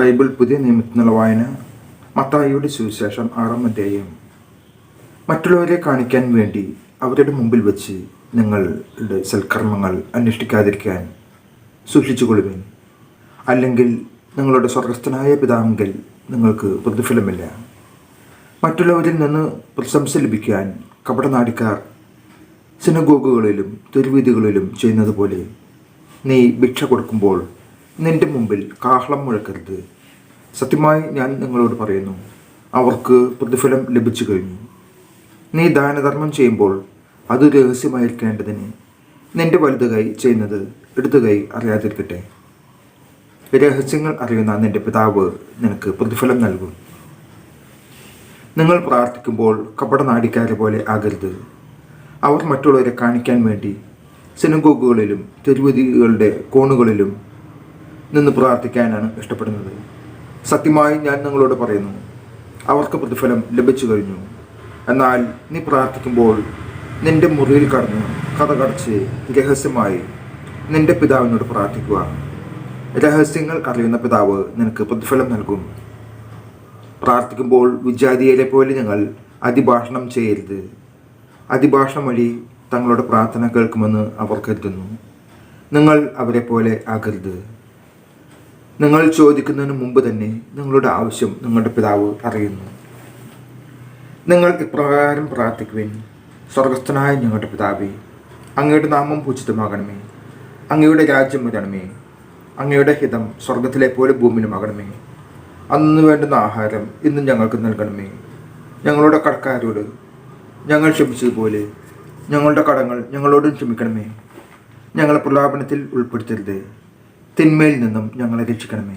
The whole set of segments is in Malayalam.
ബൈബിൾ പുതിയ നിയമത്തിനുള്ള വായന മത്തായിയുടെ സുവിശേഷം ആറാം അധ്യായം. മറ്റുള്ളവരെ കാണിക്കാൻ വേണ്ടി അവരുടെ മുമ്പിൽ വെച്ച് നിങ്ങളുടെ സൽക്കർമ്മങ്ങൾ അന്വേഷിക്കാതിരിക്കാൻ സൂക്ഷിച്ചുകൊള്ളുവിൻ. അല്ലെങ്കിൽ നിങ്ങളുടെ സ്വർഗസ്ഥനായ പിതാവെങ്കിൽ നിങ്ങൾക്ക് പ്രതിഫലമില്ല. മറ്റുള്ളവരിൽ നിന്ന് പ്രശംസ ലഭിക്കാൻ കപടനാടിക്കാർ സിനഗോഗുകളിലും തെരുവീതികളിലും ചെയ്യുന്നത് പോലെ നീ ഭിക്ഷ കൊടുക്കുമ്പോൾ നിന്റെ മുമ്പിൽ കാഹളം മുഴക്കരുത്. സത്യമായി ഞാൻ നിങ്ങളോട് പറയുന്നു. അവർക്ക് പ്രതിഫലം ലഭിച്ചു കഴിഞ്ഞു. നീ ദാനധർമ്മം ചെയ്യുമ്പോൾ അത് രഹസ്യമായിരിക്കേണ്ടതിന് നിന്റെ വലുത് കൈ ചെയ്യുന്നത് ഇടതു കൈ അറിയാതിരിക്കട്ടെ. രഹസ്യങ്ങൾ അറിയുന്ന നിന്റെ പിതാവ് നിനക്ക് പ്രതിഫലം നൽകും. നിങ്ങൾ പ്രാർത്ഥിക്കുമ്പോൾ കപടനാടിക്കാരെ പോലെ ആകരുത്. അവർ മറ്റുള്ളവരെ കാണിക്കാൻ വേണ്ടി സിനഗോഗുകളിലും തെരുവതികളുടെ കോണുകളിലും നിന്ന് പ്രാർത്ഥിക്കാനാണ് ഇഷ്ടപ്പെടുന്നത്. സത്യമായി ഞാൻ നിങ്ങളോട് പറയുന്നു. അവർക്ക് പ്രതിഫലം ലഭിച്ചു കഴിഞ്ഞു. എന്നാൽ നീ പ്രാർത്ഥിക്കുമ്പോൾ നിന്റെ മുറിയിൽ കടന്ന് കഥ കടച്ച് രഹസ്യമായി നിന്റെ പിതാവിനോട് പ്രാർത്ഥിക്കുക. രഹസ്യങ്ങൾ അറിയുന്ന പിതാവ് നിനക്ക് പ്രതിഫലം നൽകും. പ്രാർത്ഥിക്കുമ്പോൾ വിജാതിയരെ പോലെ ഞങ്ങൾ അതിഭാഷണം ചെയ്യരുത്. അതിഭാഷണം വഴി തങ്ങളുടെ പ്രാർത്ഥന കേൾക്കുമെന്ന് അവർ കരുതുന്നു. നിങ്ങൾ അവരെ പോലെ ആകരുത്. നിങ്ങൾ ചോദിക്കുന്നതിന് മുമ്പ് തന്നെ നിങ്ങളുടെ ആവശ്യം നിങ്ങളുടെ പിതാവ് അറിയുന്നു. നിങ്ങൾ ഇപ്രകാരം പ്രാർത്ഥിക്കുവിൻ. സ്വർഗസ്ഥനായ ഞങ്ങളുടെ പിതാവേ അങ്ങയുടെ നാമം പൂജിതമാകണമേ. അങ്ങയുടെ രാജ്യം വരണമേ അങ്ങയുടെ ഹിതം സ്വർഗത്തിലെ പോലെ ഭൂമിയിലുമാകണമേ അന്ന് വേണ്ടുന്ന ആഹാരം ഇന്നും ഞങ്ങൾക്ക് നൽകണമേ. ഞങ്ങളുടെ കടക്കാരോട് ഞങ്ങൾ ക്ഷമിച്ചതുപോലെ ഞങ്ങളുടെ കടങ്ങൾ ഞങ്ങളോടും ക്ഷമിക്കണമേ. ഞങ്ങളെ പ്രലാപനത്തിൽ ഉൾപ്പെടുത്തരുത്. തിന്മയിൽ നിന്നും ഞങ്ങളെ രക്ഷിക്കണമേ.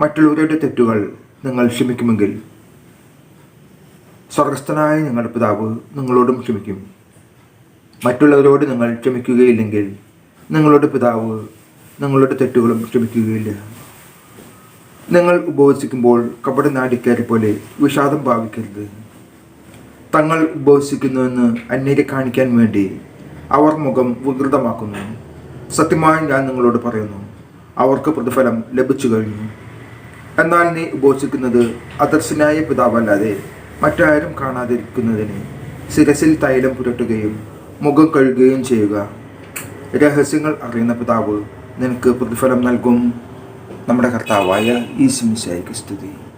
മറ്റുള്ളവരുടെ തെറ്റുകൾ നിങ്ങൾ ക്ഷമിക്കുമെങ്കിൽ. സ്വർഗസ്ഥനായ ഞങ്ങളുടെ പിതാവ് നിങ്ങളോടും ക്ഷമിക്കും. മറ്റുള്ളവരോട് നിങ്ങൾ ക്ഷമിക്കുകയില്ലെങ്കിൽ നിങ്ങളുടെ പിതാവ് നിങ്ങളുടെ തെറ്റുകളും ക്ഷമിക്കുകയില്ല. നിങ്ങൾ ഉപവസിക്കുമ്പോൾ കപട നാടിക്കാരെ പോലെ വിഷാദം ഭാവിക്കരുത് തങ്ങൾ ഉപവസിക്കുന്നുവെന്ന് അന്യരെ കാണിക്കാൻ വേണ്ടി അവർ മുഖം വികൃതമാക്കുന്നു. സത്യമായി ഞാൻ നിങ്ങളോട് പറയുന്നു. അവർക്ക് പ്രതിഫലം ലഭിച്ചു കഴിഞ്ഞു. എന്നാൽ നീ ഉപേക്ഷിക്കുന്നത് അദർശനായ പിതാവല്ലാതെ മറ്റാരും കാണാതിരിക്കുന്നതിന് ശിരസിൽ തൈലം പുരട്ടുകയും മുഖം കഴുകുകയും ചെയ്യുക. രഹസ്യങ്ങൾ അറിയുന്ന പിതാവ് നിനക്ക് പ്രതിഫലം നൽകും. നമ്മുടെ കർത്താവായ ഈ സ്തുതി.